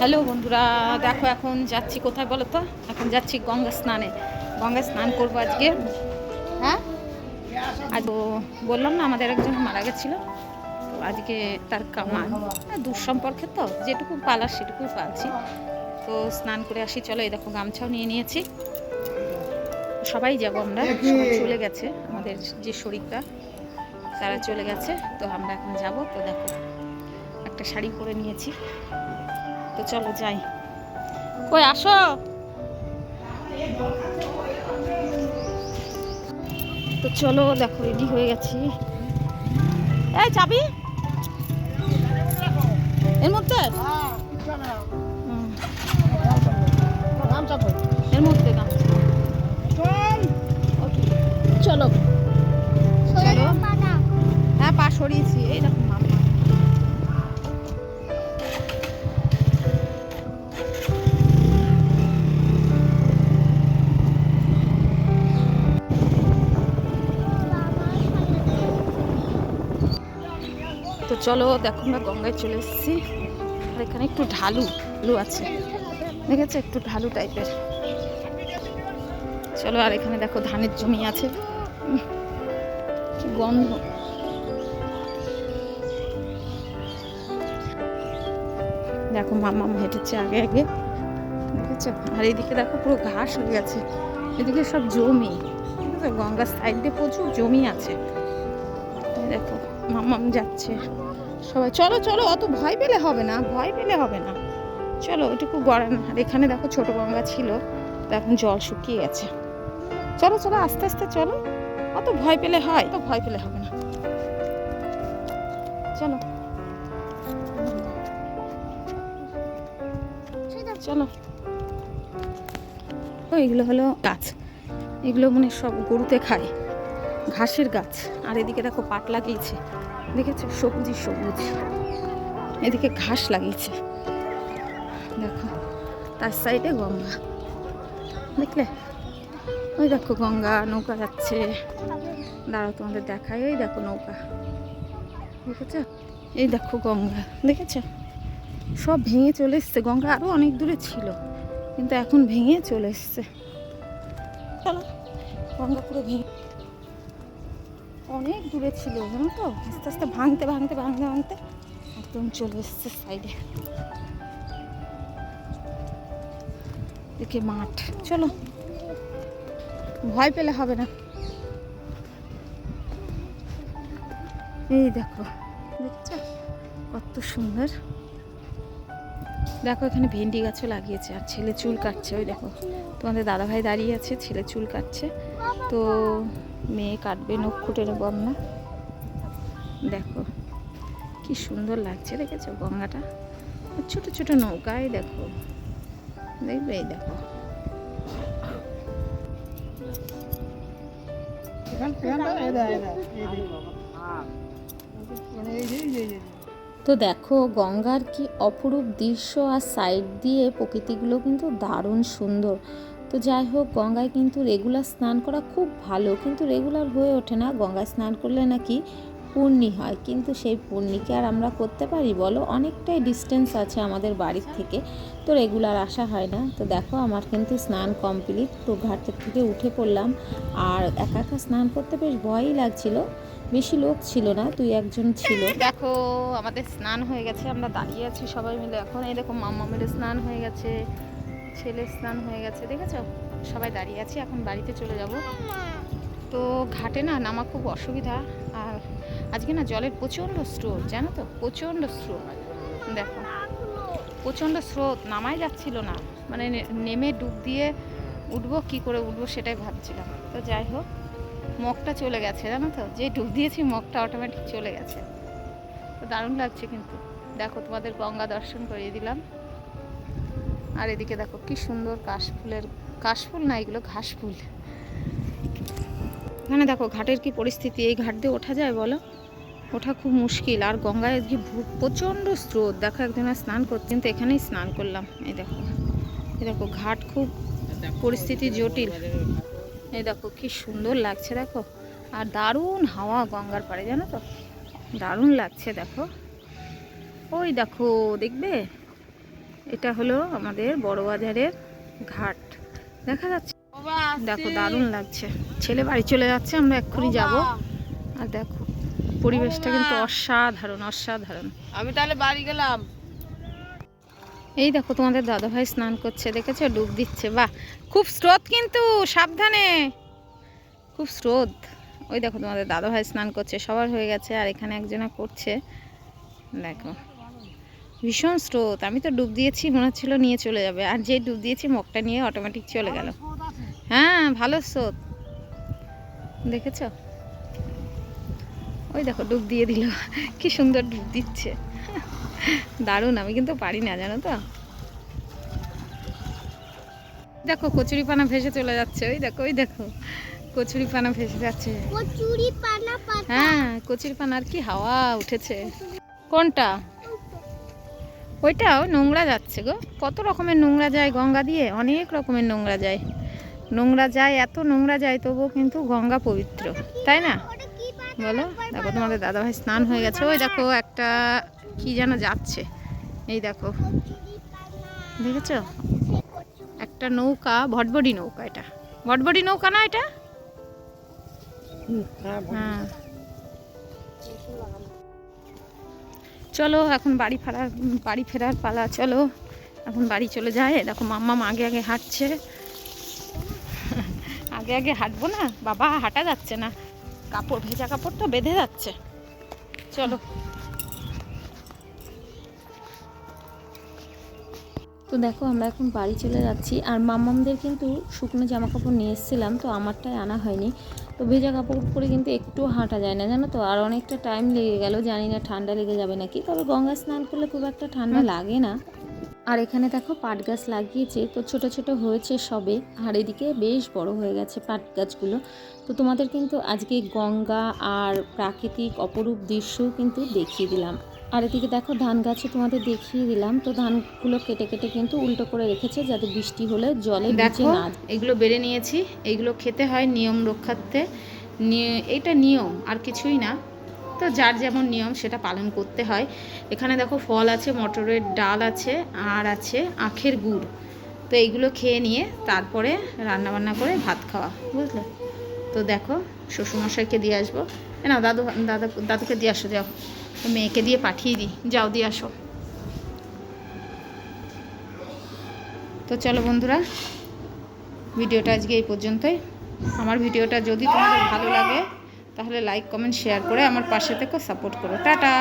Hello বন্ধুরা দেখো এখন যাচ্ছি কোথায় বলো তো? এখন যাচ্ছি গঙ্গা স্নানে। গঙ্গা স্নান করব আজকে। হ্যাঁ? আজ বললাম না আমাদের একজন মারা গেছিল। তো আজকে তার কামান হ্যাঁ, দূর সম্পর্কে তো যেটুকু পালার সেটুকু পালছি। তো স্নান করে আসি চলো এই দেখো গামছাও নিয়ে নিয়েছি। সবাই যাব আমরা সবাই চলে গেছে আমাদের যে শরীরটা তারা চলে গেছে। তো আমরা এখন যাব তো দেখো একটা শাড়ি পরে নিয়েছি। তো চলো যাই। কই আসো? তো চলো দেখো রেডি হয়ে গেছি। এই যাবি এর মধ্যে? এর মধ্যে চলো। চলো। হ্যাঁ পা সরিয়েছি। এই দেখো। চলো, দেখো আমরা গঙ্গায় চলে এসেছি। আর এখানে একটু ঢালু ঢালু আছে। দেখেছ? একটু ঢালু টাইপের চলো, আর এখানে দেখো ধানের জমি আছে। গন্ধ। দেখো, মামা হেঁটেছে আগে আগে। দেখেছ? আর এইদিকে দেখো পুরো ঘাস হয়ে গেছে। এদিকে সব জমি। গঙ্গার সাইড দিয়ে প্রচুর জমি আছে। দেখো, মামাম যাচ্ছে। সবাই, চলো চলো, অত ভয় পেলে হবে না, ভয় পেলে হবে না। চলো, ওইটুকু গড়ান আর এখানে দেখো ছোট গঙ্গা ছিল, তো এখন জল শুকিয়ে গেছে। চলো চলো, আস্তে আস্তে চলো। অত ভয় পেলে হয় তো ভয় পেলে হবে না। চলো। চলো। ও, এগুলো হলো গাছ। এগুলো মানে সব গরুতে খায়। ঘাসের গাছ। আর এদিকে দেখো পাট লাগিয়েছে। দেখেছ? সবুজই সবুজ। এদিকে ঘাস লাগিয়েছে। দেখো, তার সাইডে গঙ্গা। দেখলে? ওই দেখো গঙ্গা, নৌকা যাচ্ছে। দাঁড়াও, তোমাদের দেখাই। ওই দেখো নৌকা। দেখেছ? এই দেখো গঙ্গা। দেখেছ? সব ভেঙে চলে এসছে। গঙ্গা আরও অনেক দূরে ছিল, কিন্তু এখন ভেঙে চলে এসছে। গঙ্গা পুরো ভেঙে অনেক দূরে ছিল, জানো তো? আস্তে আস্তে ভাঙতে ভাঙতে ভাঙতে ভাঙতে একদম চলে এসছে সাইডে দেখে মাঠ। চলো। ভয় পেলে হবে না। এই দেখো, দেখছ? কত সুন্দর। দেখো, এখানে ভেন্ডি গাছও লাগিয়েছে, আর ছেলে চুল কাটছে, ওই দেখো। তোমাদের দাদাভাই দাঁড়িয়ে আছে, ছেলে চুল কাটছে। তো মেয়ে কাটবে নখ ফুটে নেব আমরা। দেখো কি সুন্দর লাগছে দেখেছ গঙ্গাটা? ছোট ছোট নৌকায় দেখো। দেখবে? এই দেখো। তো দেখো গঙ্গার কি অপরূপ দৃশ্য আর সাইড দিয়ে প্রকৃতিগুলো কিন্তু দারুণ সুন্দর। তো যাই হোক, গঙ্গায় কিন্তু রেগুলার স্নান করা খুব ভালো। কিন্তু রেগুলার হয়ে ওঠে না। গঙ্গায় স্নান করলে নাকি পূর্ণি হয়। কিন্তু সেই পূর্ণিকে আর আমরা করতে পারি বলো? অনেকটাই ডিস্টেন্স আছে আমাদের বাড়ির থেকে। তো রেগুলার আসা হয় না। তো দেখো, আমার কিন্তু স্নান কমপ্লিট তো ঘাটের থেকে উঠে পড়লাম। আর একা একা স্নান করতে বেশ ভয়ই লাগছিল। বেশি লোক ছিল না তুই একজন ছিল। দেখো, আমাদের স্নান হয়ে গেছে। আমরা দাঁড়িয়ে আছি সবাই মিলে। এখন এই দেখো, মাম্মা মেরে স্নান হয়ে গেছে। ছেলে স্নান হয়ে গেছে, দেখেছ? সবাই দাঁড়িয়ে আছি, এখন বাড়িতে চলে যাব। তো ঘাটে না নামা খুব অসুবিধা, আর আজকে না জলের প্রচণ্ড স্রোত, জানো তো? প্রচণ্ড স্রোত। দেখো, প্রচণ্ড স্রোত, নামাই যাচ্ছিল না। মানে নেমে ডুব দিয়ে উঠবো, কি করে উঠবো সেটাই ভাবছিলাম। তো যাই হোক, মগটা চলে গেছে, জানো তো? যে ডুব দিয়েছি, মগটা অটোমেটিক চলে গেছে। তো দারুণ লাগছে কিন্তু। দেখো, তোমাদের গঙ্গা দর্শন করিয়ে দিলাম। আর এদিকে দেখো কি সুন্দর কাশফুলের, কাশফুল না এগুলো ঘাস ফুল এখানে দেখো ঘাটের কি পরিস্থিতি, এই ঘাট দিয়ে ওঠা যায় বলো? ওঠা খুব মুশকিল। আর গঙ্গায় ভু- প্রচণ্ড স্রোত। দেখো একজনের স্নান করতে কিন্তু এখানেই স্নান করলাম। এই দেখো এই দেখো ঘাট খুব পরিস্থিতি জটিল। এই দেখো কি সুন্দর লাগছে দেখো। আর দারুণ হাওয়া গঙ্গার পাড়ে, জানো তো? দারুণ লাগছে দেখো। ওই দেখো, দেখবে? এটা হলো আমাদের বড় বাজারের ঘাট। দেখা যাচ্ছে। দেখো দারুণ লাগছে। ছেলে বাড়ি চলে যাচ্ছে আমরা এক্ষুনি যাব। আর দেখো পরিবেশটা কিন্তু অসাধারণ অসাধারণ। আমি তাহলে বাড়ি গেলাম। এই দেখো তোমাদের দাদাভাই স্নান করছে দেখেছ? ডুব দিচ্ছে। বাহ খুব স্রোত কিন্তু সাবধানে। খুব স্রোত। ওই দেখো তোমাদের দাদাভাই স্নান করছে সবার হয়ে গেছে আর এখানে একজনা করছে। দেখো। ভীষণ স্রোত। আমি তো ডুব দিয়েছি মনে হচ্ছিল নিয়ে চলে যাবে। আর যে ডুব দিয়েছি মগটা নিয়ে অটোমেটিক চলে গেল। হ্যাঁ ভালো স্রোত। দেখেছ? ওই দেখো ডুব দিয়ে দিল। কি সুন্দর ডুব দিচ্ছে। দারুণ আমি কিন্তু পারি না জানো তো? দেখো কচুরি পানা ভেসে চলে যাচ্ছে। ওই দেখো ওই দেখো কচুরি পানা ভেসে যাচ্ছে। কচুরি পানা পাতা। হ্যাঁ কচুরি পানার কি হাওয়া উঠেছে। কোনটা? ওইটাও নোংরা যাচ্ছে গো। কত রকমের নোংরা যায় গঙ্গা দিয়ে? অনেক রকমের নোংরা যায়। নোংরা যায় এত নোংরা যায় তবুও কিন্তু গঙ্গা পবিত্র তাই না? বলো দেখো তোমাদের দাদাভাই স্নান হয়ে গেছে। ওই দেখো একটা কি যেন যাচ্ছে। এই দেখো দেখেছ? একটা নৌকা ভটবডি নৌকা এটা। ভটবডি নৌকা না এটা? হ্যাঁ। চলো, এখন বাড়ি ফেরার বাড়ি ফেরার পালা, চলো। এখন বাড়ি চলে যায়। দেখো, মাম্মা আগে আগে হাঁটছে। আগে আগে হাঁটবো না? বাবা, হাঁটা যাচ্ছে না। কাপড়, ভেজা কাপড় তো বেঁধে যাচ্ছে। চলো। তো দেখো, আমরা এখন বাড়ি চলে যাচ্ছি। আর মাম্মামদের কিন্তু শুকনো জামা কাপড় নিয়ে এসেছিলাম, তো আমারটাই আনা হয়নি। তো ভেজা কাপড় পরে কিন্তু একটু হাঁটা যায় না জানো তো? আর অনেকটা টাইম লেগে গেল জানি না ঠান্ডা লেগে যাবে নাকি তবে গঙ্গা স্নান করলে খুব একটা ঠান্ডা লাগে না। আর এখানে দেখো পাট গাছ লাগিয়েছে তো ছোট ছোট হয়েছে সবে আর এদিকে বেশ বড় হয়ে গেছে পাট গাছগুলো। তো তোমাদের কিন্তু আজকে গঙ্গা আর প্রাকৃতিক অপরূপ দৃশ্যও কিন্তু দেখিয়ে দিলাম। আর এদিকে দেখো ধান গাছও তোমাদের দেখিয়ে দিলাম। তো ধানগুলো কেটে কেটে কিন্তু উল্টো করে রেখেছে যাতে বৃষ্টি হলে জলে না এগুলো বেড়ে নিয়েছি। এগুলো খেতে হয় নিয়ম রক্ষার্থে। এটা নিয়ম আর কিছুই না। তো যার যেমন নিয়ম সেটা পালন করতে হয়। এখানে দেখো ফল আছে মটরের ডাল আছে আর আছে আখের গুড়। তো এইগুলো খেয়ে নিয়ে তারপরে রান্না বান্না করে ভাত খাওয়া বুঝলে? তো দেখো শ্বশুরমশাইকে দিয়ে আসব। না দাদু, দাদা, দাদুকে দিয়ে আসো, যাও। মেয়েকে দিয়ে পাঠিয়ে দিই। যাও, দিয়ে আসো। তো চলো বন্ধুরা, ভিডিওটা আজকে এই পর্যন্তই। আমার ভিডিওটা যদি তোমাদের ভালো লাগে, তাহলে লাইক কমেন্ট শেয়ার করে আমার পাশে থেকে সাপোর্ট করো। টাটা!